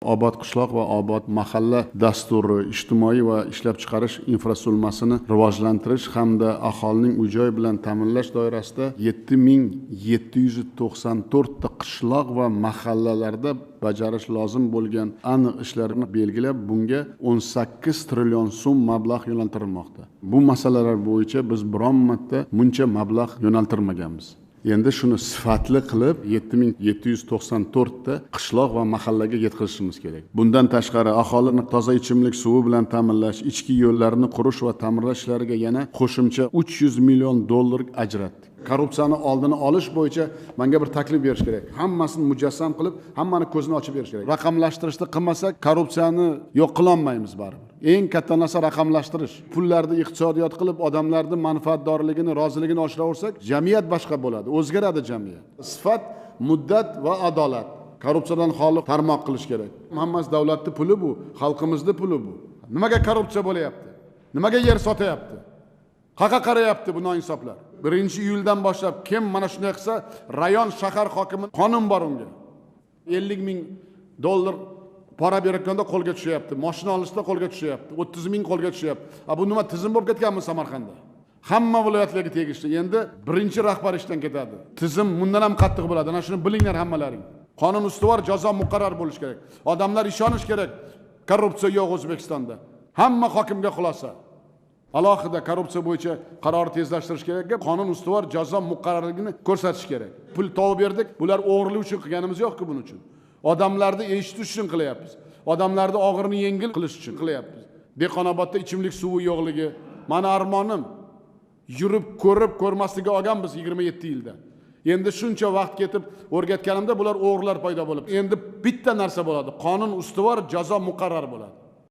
obod qishloq va obod mahalla dasturi ijtimoiy va ishlab chiqarish infratuzilmasini rivojlantirish hamda aholining uy joy bilan ta'minlash doirasida yetti ming yetti yuz to'qson to'rtta qishloq va mahallalarda bajarish lozim bo'lgan aniq ishlarni belgilab bunga o'n sakkiz trillion so'm mablag' yo'naltirilmoqda. Bu masalalar bo'yicha biz biron marta buncha mablag' yo'naltirmaganmiz. Endi shuni sifatli qilib yetti ming yetti yuz to'qson to'rtta qishloq va mahallaga yetkazishimiz kerak. Bundan tashqari aholini toza ichimlik suvi bilan ta'minlash ichki yo'llarni qurish va ta'mirlash ishlariga yana qo'shimcha uch yuz million dollar ajratdik. Korrupsiyani oldini olish bo'yicha manga bir taklif berish kerak. Hammasini mujassam qilib hammani ko'zini ochib berish kerak. Raqamlashtirishni qilmasak korrupsiyani yo'q qilolmaymiz baribir. Eng katta narsa raqamlashtirish. Pullarni iqtisodiyot qilib odamlarni manfaatdorligini roziligini oshiraversak jamiyat boshqa bo'ladi o'zgaradi jamiyat. Sifat muddat va adolat. Korrupsiyadan xoli tarmoq qilish kerak. Hammasi davlatni puli bu xalqimizni puli bu. Nimaga korrupsiya bo'lyapti? Nimaga yer sotyapti? Qayerqa qarayapti bu noinsoflar birinchi iyuldan boshlab kim mana shunday qilsa rayon shahar hokimi qonun bor unga. ellik ming dollar pora berayotganda qo'lga tushyapti moshina olishda qo'lga tushyapti o'ttiz ming qo'lga tushyapti. A bu nima tizim bo'lib ketganmi samarqandda? Hamma viloyatlarga tegishli. Endi birinchi rahbar ishdan ketadi. Tizim bundan ham qattiq bo'ladi. Ana shuni bilinglar hammalaring. Qonun ustuvor jazo muqarrar bo'lishi kerak. Odamlar ishonish kerak. Korrupsiya yo'q o'zbekistonda. Hamma hokimga xulosa. Alohida korrupsiya bo'yicha qarorni tezlashtirish kerak qonun ustuvor jazo muqarrarligini ko'rsatish kerak. Pul topib berdik bular o'g'irlik uchun qilganimiz yo'qku buning uchun. Odamlarni eshitish uchun qilyapmiz. Odamlarni og'irini yengil qilish uchun qilyapmiz. Dehqonobodda ichimlik suvi yo'qligi. Mani armonim. Yurib ko'rib ko'rmaslikka olganmiz yigirma yetti yilda. Endi shuncha vaqt ketib o'rgatganimda bular o'g'rilar paydo bo'lib endi bitta narsa bo'ladi. Qonun ustuvor jazo muqarrar bo'ladi.